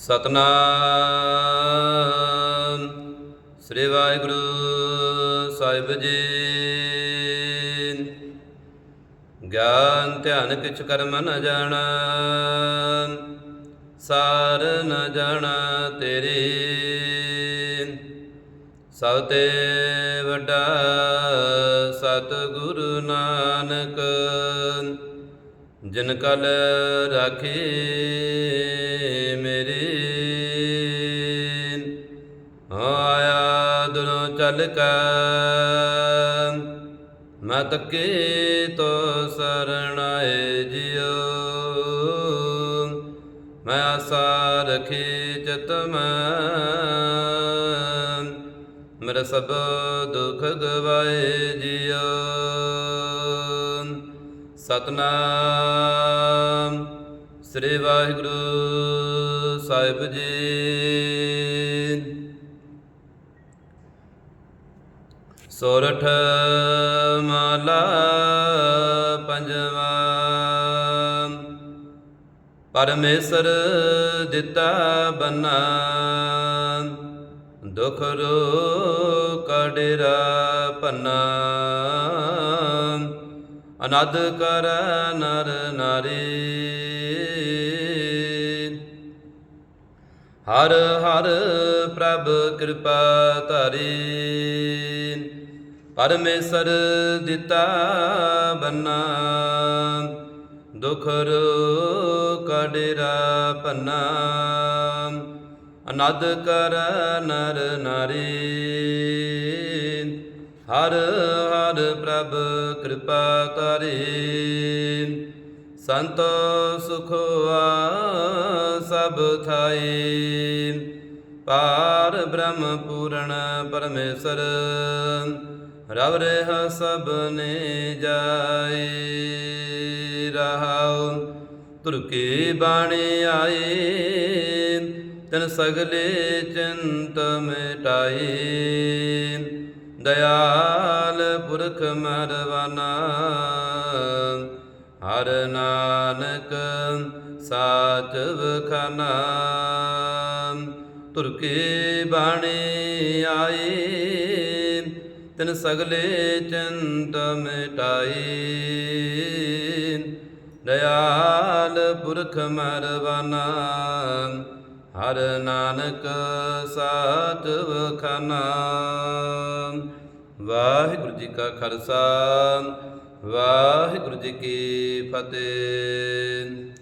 ਸਤਨਾਮ। ਸ੍ਰੀ ਵਾਹਿਗੁਰੂ ਸਾਹਿਬ ਜੀ। ਗਿਆਨ, ਧਿਆਨ ਕਿਛ ਕਰਮ ਨ ਜਾਣਾ, ਸਾਰ ਨ ਜਾਣਾ ਤੇਰੀ। ਸਭ ਤੇ ਵੱਡਾ ਸਤਿਗੁਰੂ ਨਾਨਕ, ਜਿਨ ਕਲ ਰਾਖੀ ਹੋ ਆਇਆ ਦੁਨੋਂ ਚੱਲ ਕੈ। ਮਤ ਕੀ ਤੋ ਸਰਣਾਏ ਜਿਉ। ਮੈਂ ਆਸਾ ਰਖੀ ਚਿਤ ਮੈਂ। ਮੇਰਾ ਸਭ ਦੁਖ ਗਵਾਏ ਜਿਉ। ਸਤਨਾਮ ਸ੍ਰੀ ਵਾਹਿਗੁਰੂ ਸਾਹਿਬ ਜੀ। ਸੋਰਠ ਮਾਲਾ ਪੰਜਵਾ। ਪਰਮੇਸ਼ਰ ਦਿੱਤਾ ਬੰਨਾ, ਦੁਖ ਰੋ ਕਡੇਰਾ ਪੰਨਾ। ਅਨਦ ਕਰ ਨਰ ਨਾਰੀ। ਹਰ ਹਰ ਪ੍ਰਭ ਕਿਰਪਾ ਧਾਰੀ। ਪਰਮੇਸ਼ਰ ਦਿੱਤਾ ਬੰਨਾ, ਦੁਖ ਰੋ ਕਡੇਰਾ ਪੰਨਾ ਅਨਦ ਕਰ ਨਰ ਨਾਰੀ, ਹਰ ਹਰ ਪ੍ਰਭ ਕਿਰਪਾ ਕਰੇ ਸੰਤ ਸੁਖਵਾ ਸਭ ਥਾਈ। ਪਾਰ ਬ੍ਰਹਮ ਪੂਰਨ ਪਰਮੇਸ਼ਰ ਰਵ ਰਹਿ ਸਭ ਨੇ ਜਾਏ, ਰਹਾਉ ਤੁਰ ਕੀ ਬਾਣੀ ਆਏ, ਤਨ ਸਗਲੇ ਚਿੰਤ ਮਿਟਾਈ ਦਇਆਲ ਪੁਰਖ ਮਰਵਾਨਾ, ਹਰ ਨਾਨਕ ਸਾਚ ਵਖਾਨਾ ਤੁਰ ਕੇ ਬਾਣੀ ਆਈ ਤਿਨ ਸਗਲੇ ਚਿੰਤ ਮਿਟਾਈ। ਦਇਆਲ ਪੁਰਖ ਮਰਵਾਨਾ, ਹਰ ਨਾਨਕ ਸਾਚ ਵਖਾਨਾ। ਵਾਹਿਗੁਰੂ ਜੀ ਕਾ ਖਾਲਸਾ, ਵਾਹਿਗੁਰੂ ਜੀ ਕੀ ਫਤਿਹ।